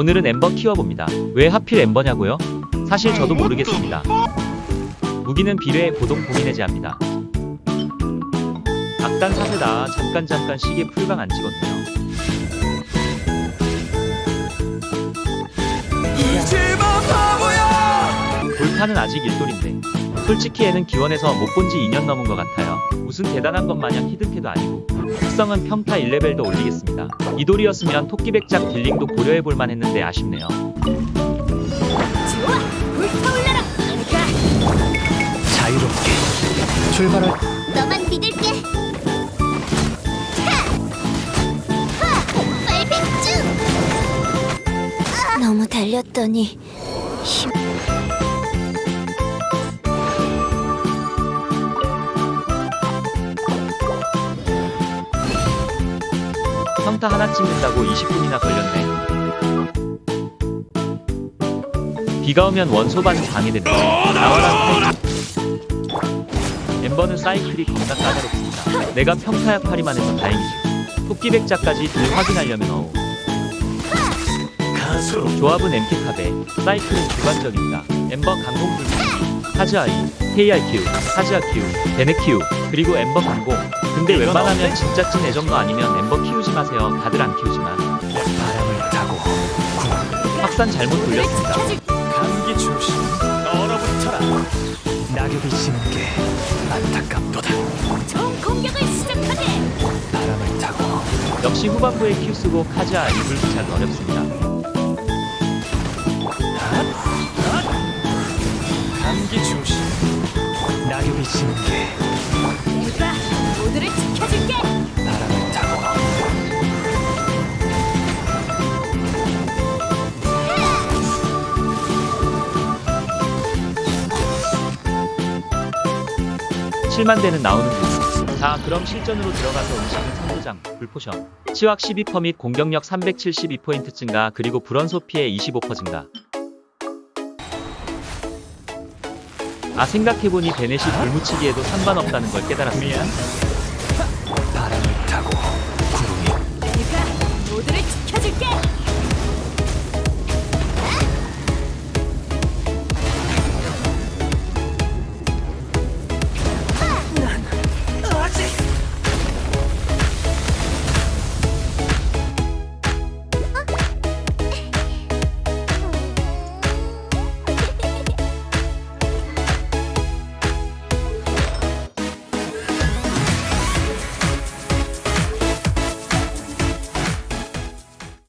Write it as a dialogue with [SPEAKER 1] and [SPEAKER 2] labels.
[SPEAKER 1] 오늘은 엠버 키워봅니다. 왜 하필 엠버냐고요? 사실 저도 모르겠습니다. 무기는 비례의 고동 봉인해제 합니다. 악단 사세다 잠깐 잠깐 시계 풀강 안 찍었네요. 돌파는 아직 일돌인데 솔직히 애는 기원에서 못 본 지 2년 넘은 것 같아요. 무슨 대단한 것 마냥 히든캐도 아니고 특성은 평타 1레벨도 올리겠습니다. 이 돌이었으면 토끼백작 딜링도 고려해볼만 했는데 아쉽네요.
[SPEAKER 2] 좋아, 불타올라라. 가,
[SPEAKER 3] 자유롭게 출발할
[SPEAKER 2] 너만 믿을게. 하, 하, 빨백주. 너무 달렸더니 힘.
[SPEAKER 1] 평타 하나 찍는다고 20분이나 걸렸네. 비가 오면 원소반은 방해됩니다. 나와라 타이밍. 엠버는 사이클이 겁나 까다롭습니다. 내가 평타 약팔이만 해서 다행이지. 토끼 백자까지 들 확인하려면 어우. 조합은 MK카베, 사이클은 주관적입니다. 엠버 강공 불기, 하즈아이, KRQ, 하즈아Q, 베네Q, 그리고 엠버 강공. 근데
[SPEAKER 3] 이건
[SPEAKER 1] 웬만하면? 진짜 찐 애정도 아니면 엠버 키우지 마세요. 다들 안 키우지만.
[SPEAKER 3] 바람을 타고
[SPEAKER 1] 확산 잘못 돌렸습니다.
[SPEAKER 3] 감기 조심 얼어붙어라 낙엽이 지는 게 안타깝도다
[SPEAKER 2] 총 공격을 시작하게.
[SPEAKER 3] 바람을 타고
[SPEAKER 1] 역시 후반부에 Q 쓰고 카즈아 이불 부착 어렵습니다.
[SPEAKER 3] 감기 지는 게
[SPEAKER 2] 내가 모두를 지켜줄게.
[SPEAKER 3] 바람을 타고
[SPEAKER 1] 칠만 대는 나오는 중. 자, 그럼 실전으로 들어가서 음식은 선도장, 불포션, 치확 12%및 공격력 372포인트 증가, 그리고 불원소 피해 25% 증가. 아 생각해보니 베넷이 불무치기에도 상관없다는 걸 깨달았습니다.